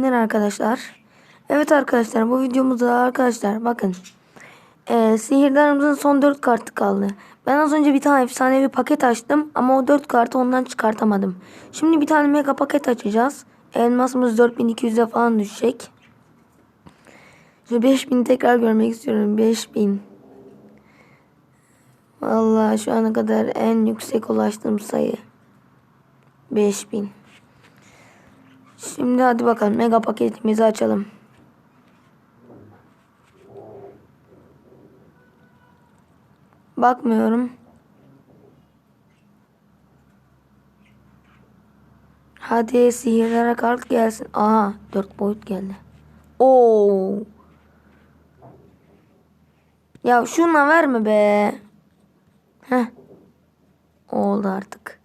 günler arkadaşlar. Evet arkadaşlar bu videomuzda arkadaşlar bakın. Ee, sihirdarımızın son 4 kartı kaldı. Ben az önce bir tane efsanevi paket açtım ama o 4 kartı ondan çıkartamadım. Şimdi bir tane mega paket açacağız. Elmasımız 4200'e falan düşecek. Şu 5000 tekrar görmek istiyorum. 5000. Vallahi şu ana kadar en yüksek ulaştığım sayı. 5000. Şimdi hadi bakalım mega paketimizi açalım. Bakmıyorum. Hadi sihirlere kart gelsin. Aha 4 boyut geldi. Oo. Ya şuna verme be. Heh. Oldu artık.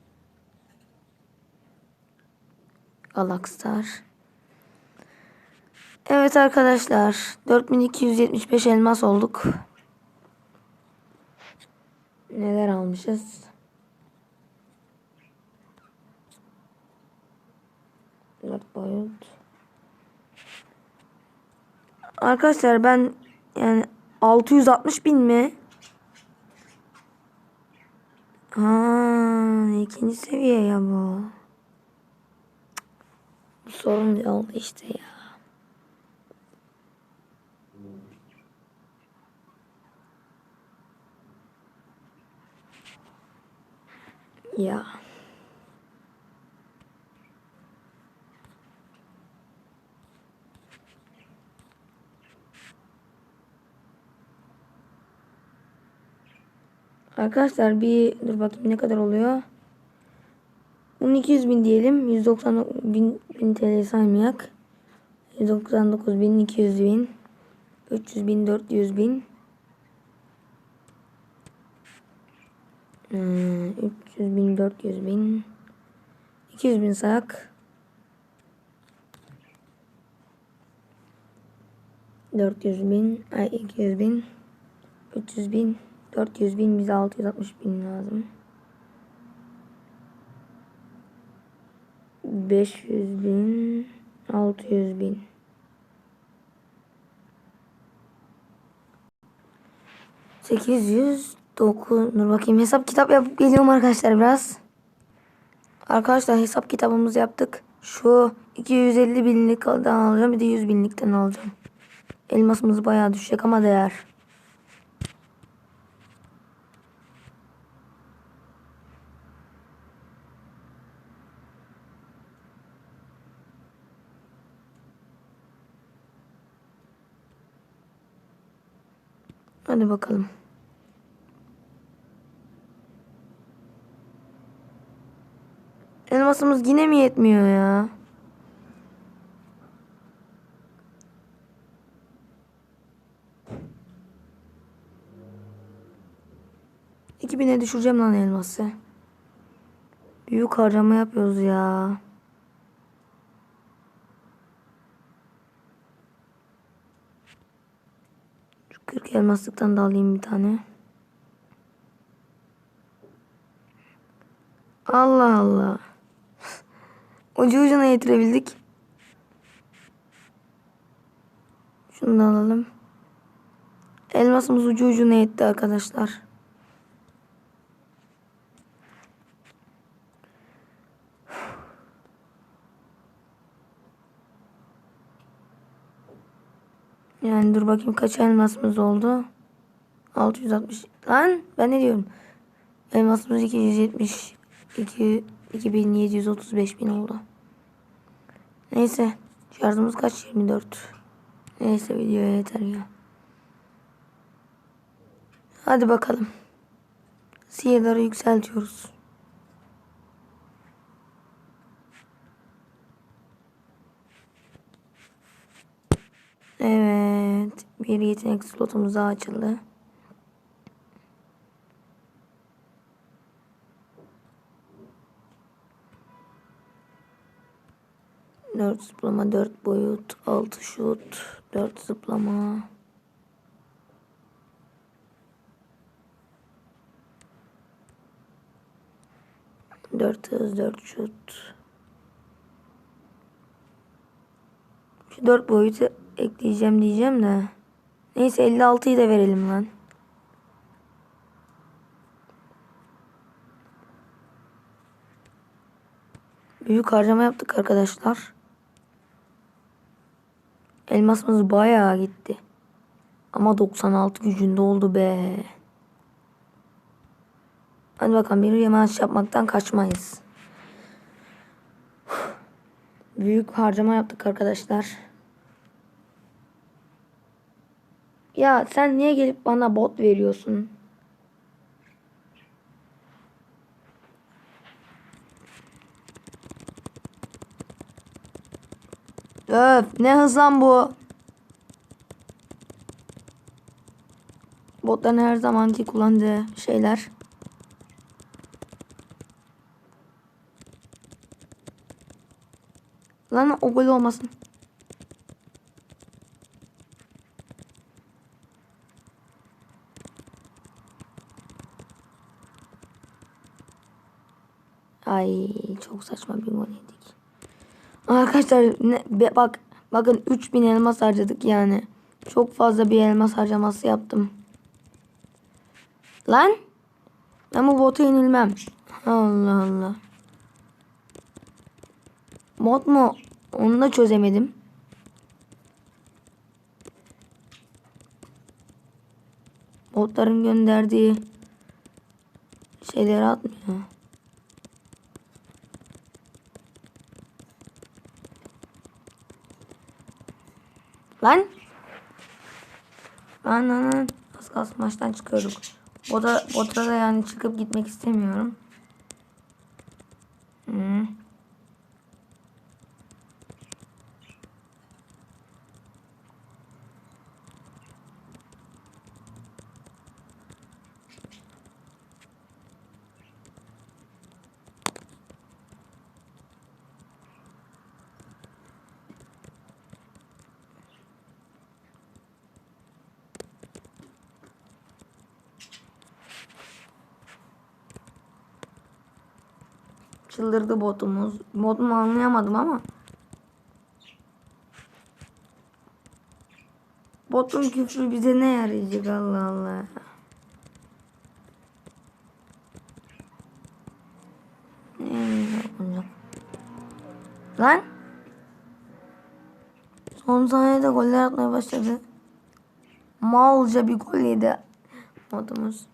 Galakstar. Evet arkadaşlar. 4275 elmas olduk. Neler almışız? Dört boyut. Arkadaşlar ben yani 660 bin mi? Ha, ikinci seviye ya bu. Sorun oldu işte ya. Ya. Arkadaşlar bir dur bakayım ne kadar oluyor. Bunun 200 bin diyelim. 190 bin, bin TL saymayak. 199 bin, 200 bin, 300 bin, 400 bin. Hmm, 300 bin, 400 bin, 200 bin sayak. 400 bin, ay 200 bin, 300 bin, 400 bin, bize 660 bin lazım. 500 bin, 600 bin. Sekiz yüz dokuz. Dur bakayım hesap kitap yapıp geliyorum arkadaşlar biraz. Arkadaşlar hesap kitabımızı yaptık. Şu 250 binlikten alacağım bir de 100 binlikten alacağım. Elmasımız bayağı düşecek ama değer. Hadi bakalım. Elmasımız yine mi yetmiyor ya? İki bine düşüreceğim lan elması. Büyük harcama yapıyoruz ya. 40 elmaslıktan da alayım bir tane. Allah Allah. Ucu ucuna getirebildik. Şunu da alalım. Elmasımız ucu ucuna yetti arkadaşlar. Yani dur bakayım kaç elmasımız oldu. 660. Lan ben ne diyorum? Elmasımız 270. 2, 2735 bin oldu. Neyse. Şarjımız kaç? 24. Neyse videoya yeter ya. Hadi bakalım. Siyerleri yükseltiyoruz. Evet. Bir yetenek slotumuz daha açıldı. Dört zıplama, dört boyut, altı şut, dört zıplama. Dört hız, dört şut. Şu 4 boyutu ekleyeceğim diyeceğim de. Neyse 56'yı da verelim lan. Büyük harcama yaptık arkadaşlar. Elmasımız bayağı gitti. Ama 96 gücünde oldu be. Hadi bakalım bir yamaç yapmaktan kaçmayız. Büyük harcama yaptık arkadaşlar. Ya sen niye gelip bana bot veriyorsun? Öf ne hız bu. Botların her zamanki kullandığı şeyler. Lan o gol olmasın. Ay çok saçma bir gol. Arkadaşlar ne, bak bakın 3000 elmas harcadık yani. Çok fazla bir elmas harcaması yaptım. Lan ben bu botu yenilmem. Allah Allah. Bot mu? Onu da çözemedim. Botların gönderdiği şeyleri atmıyor. Lan. Lan. Az kalsın maçtan çıkıyorduk. Bota, bota da yani çıkıp gitmek istemiyorum. Hmm. Çıldırdı botumuz. Botumu anlayamadım ama. Botun küfrü bize ne yarayacak Allah Allah. Lan. Son saniyede goller atmaya başladı. Malca bir gol yedi botumuz.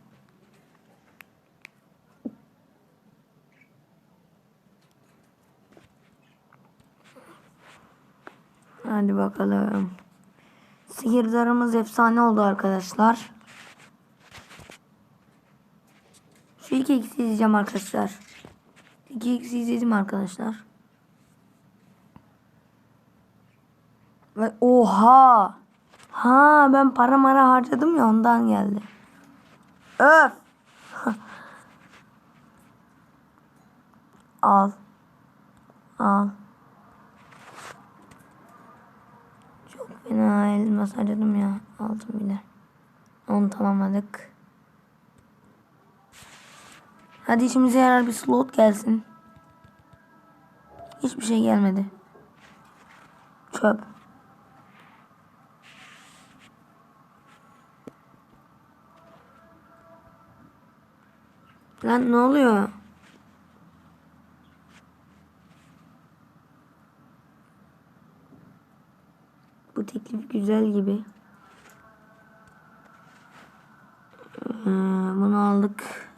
Hadi bakalım. Sihirdarımız efsane oldu arkadaşlar. Şu iki x izleyeceğim arkadaşlar. 2x izledim arkadaşlar. Ve oha. Ha ben para mara harcadım ya ondan geldi. Öf. Al. Al. Fena elmas harcadım ya. Aldım bile. Onu tamamladık. Hadi işimize yarar bir slot gelsin. Hiçbir şey gelmedi. Çöp. Lan ne oluyor? Bu teklif güzel gibi. Ee, bunu aldık.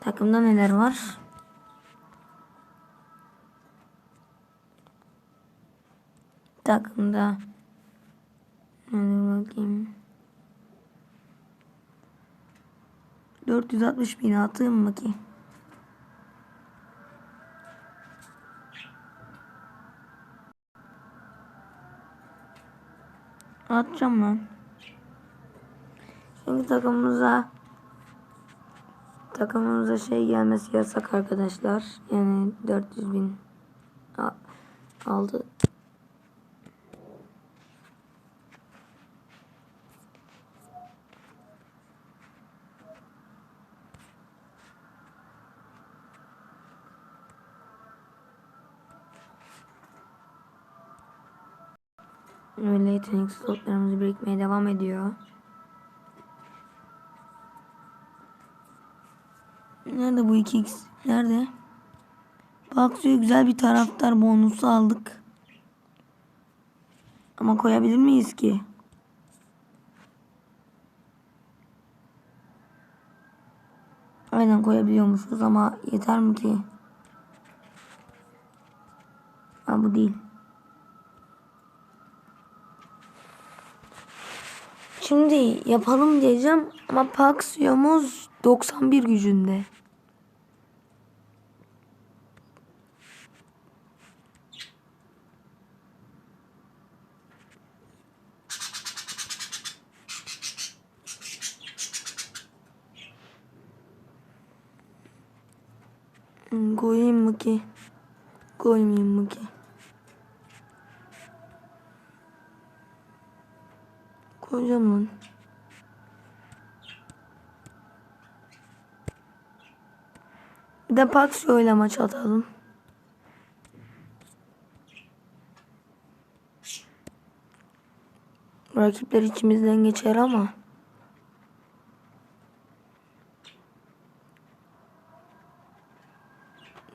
Takımda neler var? Takımda Hadi bakayım. 460 bin atayım mı ki? Atacağım lan. Çünkü takımımıza takımımıza şey gelmesi yasak arkadaşlar. Yani 400 bin aldı. Öyle yetenek slotlarımız birikmeye devam ediyor. Nerede bu 2x? Nerede? Baksu'ya güzel bir taraftar bonusu aldık. Ama koyabilir miyiz ki? Aynen koyabiliyormuşuz ama yeter mi ki? Ha bu değil. Şimdi yapalım diyeceğim ama Paxiomuz 91 gücünde. Koyayım mı ki? Koymayayım mı ki? Koyacağım lan. Bir de Paxio ile maç atalım. Rakipler içimizden geçer ama.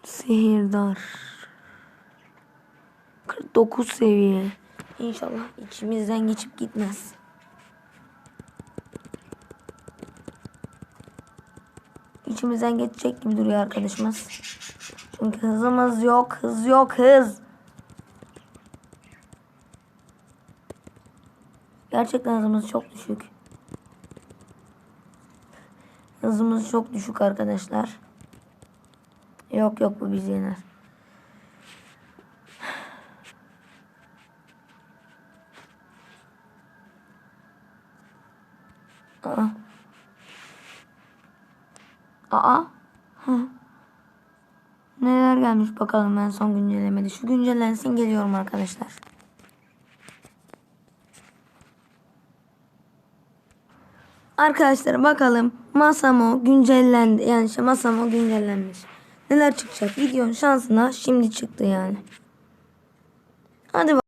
Sihirdar. 49 seviye. İnşallah içimizden geçip gitmez. İçimizden geçecek gibi duruyor arkadaşımız. Çünkü hızımız yok. Hız yok. Hız. Gerçekten hızımız çok düşük. Hızımız çok düşük arkadaşlar. Yok yok bu bizi yener. Aa. Aa. Neler gelmiş bakalım en son güncellemede. Şu güncellensin geliyorum arkadaşlar. Arkadaşlar bakalım Masamo güncellendi. Yani işte Masamo güncellenmiş. Neler çıkacak? Videonun şansına şimdi çıktı yani. Hadi